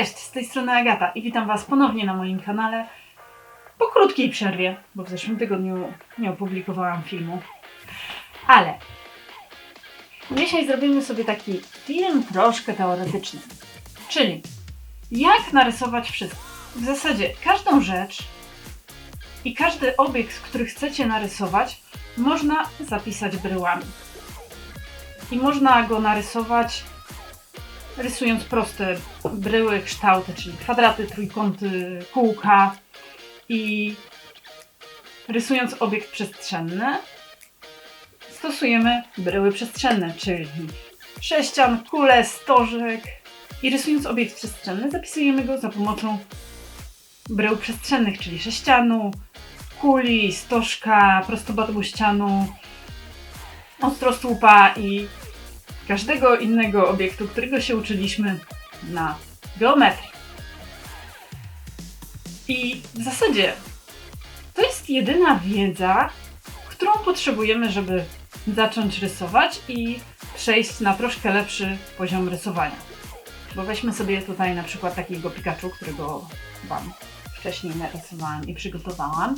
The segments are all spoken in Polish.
Cześć, z tej strony Agata i witam Was ponownie na moim kanale po krótkiej przerwie, bo w zeszłym tygodniu nie opublikowałam filmu. Ale dzisiaj zrobimy sobie taki film troszkę teoretyczny. Czyli jak narysować wszystko. W zasadzie każdą rzecz i każdy obiekt, który chcecie narysować, można zapisać bryłami. I można go narysować rysując proste bryły, kształty, czyli kwadraty, trójkąty, kółka i rysując obiekt przestrzenny stosujemy bryły przestrzenne, czyli sześcian, kule, stożek i rysując obiekt przestrzenny zapisujemy go za pomocą brył przestrzennych, czyli sześcianu, kuli, stożka, prostopadłościanu, ostrosłupa i każdego innego obiektu, którego się uczyliśmy na geometrii. I w zasadzie to jest jedyna wiedza, którą potrzebujemy, żeby zacząć rysować i przejść na troszkę lepszy poziom rysowania. Bo weźmy sobie tutaj na przykład takiego Pikachu, którego Wam wcześniej narysowałam i przygotowałam.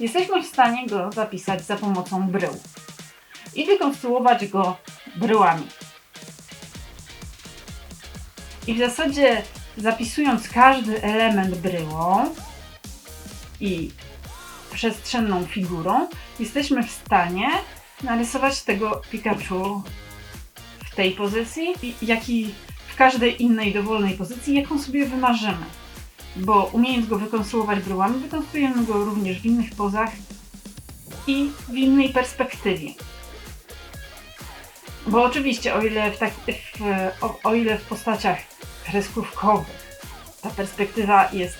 Jesteśmy w stanie go zapisać za pomocą brył i wykonstruować go bryłami. I w zasadzie zapisując każdy element bryłą i przestrzenną figurą, jesteśmy w stanie narysować tego Pikachu w tej pozycji, jak i w każdej innej dowolnej pozycji, jaką sobie wymarzymy. Bo umiejąc go wykonstruować bryłami, wykonstruujemy go również w innych pozach i w innej perspektywie. Bo oczywiście, o ile w, tak, w, o, o ile w postaciach kreskówkowych ta perspektywa jest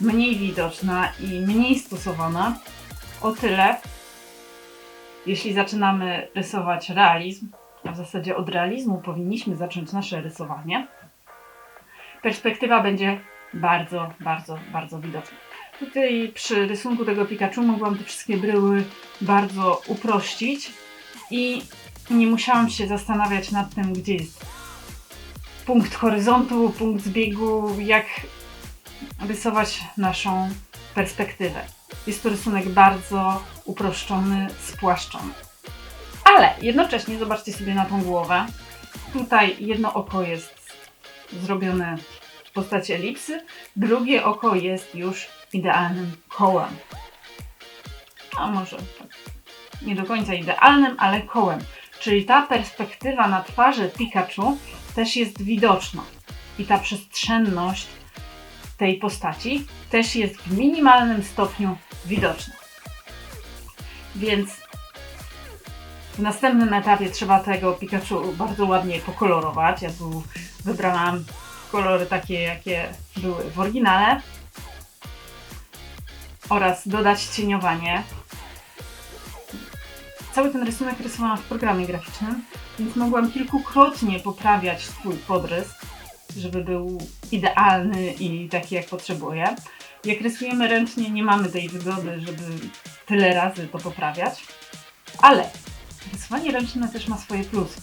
mniej widoczna i mniej stosowana, o tyle jeśli zaczynamy rysować realizm, a w zasadzie od realizmu powinniśmy zacząć nasze rysowanie, perspektywa będzie bardzo, bardzo, bardzo widoczna. Tutaj przy rysunku tego Pikachu mogłam te wszystkie bryły bardzo uprościć i nie musiałam się zastanawiać nad tym, gdzie jest punkt horyzontu, punkt zbiegu, jak rysować naszą perspektywę. Jest to rysunek bardzo uproszczony, spłaszczony. Ale jednocześnie zobaczcie sobie na tą głowę. Tutaj jedno oko jest zrobione w postaci elipsy, drugie oko jest już idealnym kołem. A może tak nie do końca idealnym, ale kołem. Czyli ta perspektywa na twarzy Pikachu też jest widoczna. I ta przestrzenność tej postaci też jest w minimalnym stopniu widoczna. Więc w następnym etapie trzeba tego Pikachu bardzo ładnie pokolorować. Ja tu wybrałam kolory takie, jakie były w oryginale. Oraz dodać cieniowanie. Cały ten rysunek rysowałam w programie graficznym, więc mogłam kilkukrotnie poprawiać swój podrys, żeby był idealny i taki jak potrzebuję. Jak rysujemy ręcznie, nie mamy tej wygody, żeby tyle razy to poprawiać, ale rysowanie ręczne też ma swoje plusy,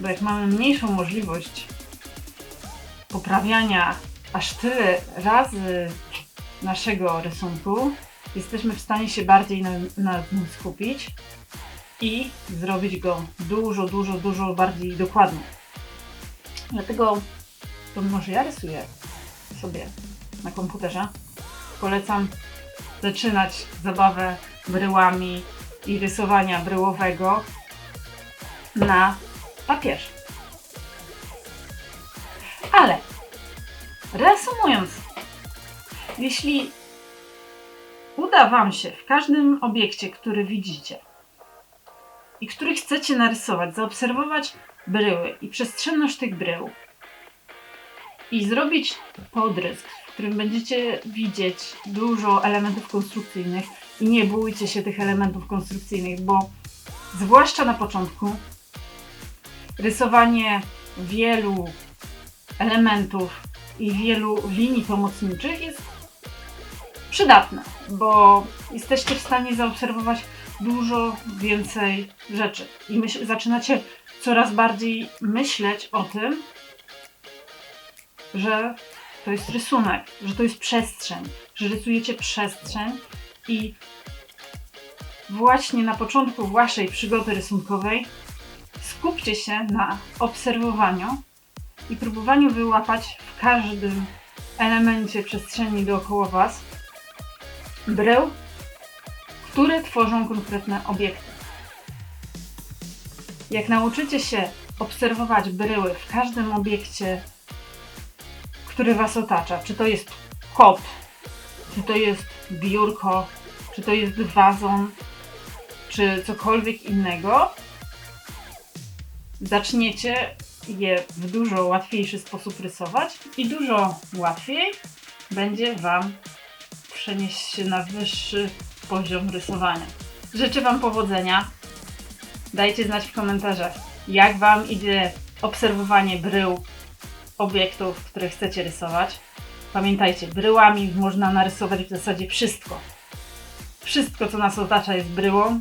bo jak mamy mniejszą możliwość poprawiania aż tyle razy naszego rysunku, jesteśmy w stanie się bardziej na, na nim skupić i zrobić go dużo, dużo, dużo bardziej dokładnie. Dlatego, pomimo że ja rysuję sobie na komputerze, polecam zaczynać zabawę bryłami i rysowania bryłowego na papierze. Ale reasumując, jeśli uda Wam się w każdym obiekcie, który widzicie i który chcecie narysować, zaobserwować bryły i przestrzenność tych brył i zrobić podrys, w którym będziecie widzieć dużo elementów konstrukcyjnych. I nie bójcie się tych elementów konstrukcyjnych, bo zwłaszcza na początku rysowanie wielu elementów i wielu linii pomocniczych jest przydatne, bo jesteście w stanie zaobserwować dużo więcej rzeczy i myśl, zaczynacie coraz bardziej myśleć o tym, że to jest rysunek, że to jest przestrzeń, że rysujecie przestrzeń i właśnie na początku waszej przygody rysunkowej skupcie się na obserwowaniu i próbowaniu wyłapać w każdym elemencie przestrzeni dookoła was brył, które tworzą konkretne obiekty. Jak nauczycie się obserwować bryły w każdym obiekcie, który was otacza, czy to jest kot, czy to jest biurko, czy to jest wazon, czy cokolwiek innego, zaczniecie je w dużo łatwiejszy sposób rysować i dużo łatwiej będzie Wam przenieść się na wyższy poziom rysowania. Życzę Wam powodzenia. Dajcie znać w komentarzach, jak Wam idzie obserwowanie brył obiektów, które chcecie rysować. Pamiętajcie, bryłami można narysować w zasadzie wszystko. Wszystko, co nas otacza, jest bryłą.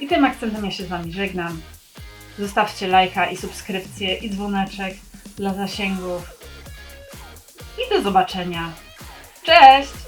I tym akcentem ja się z Wami żegnam. Zostawcie lajka i subskrypcję i dzwoneczek dla zasięgów. I do zobaczenia. Cześć!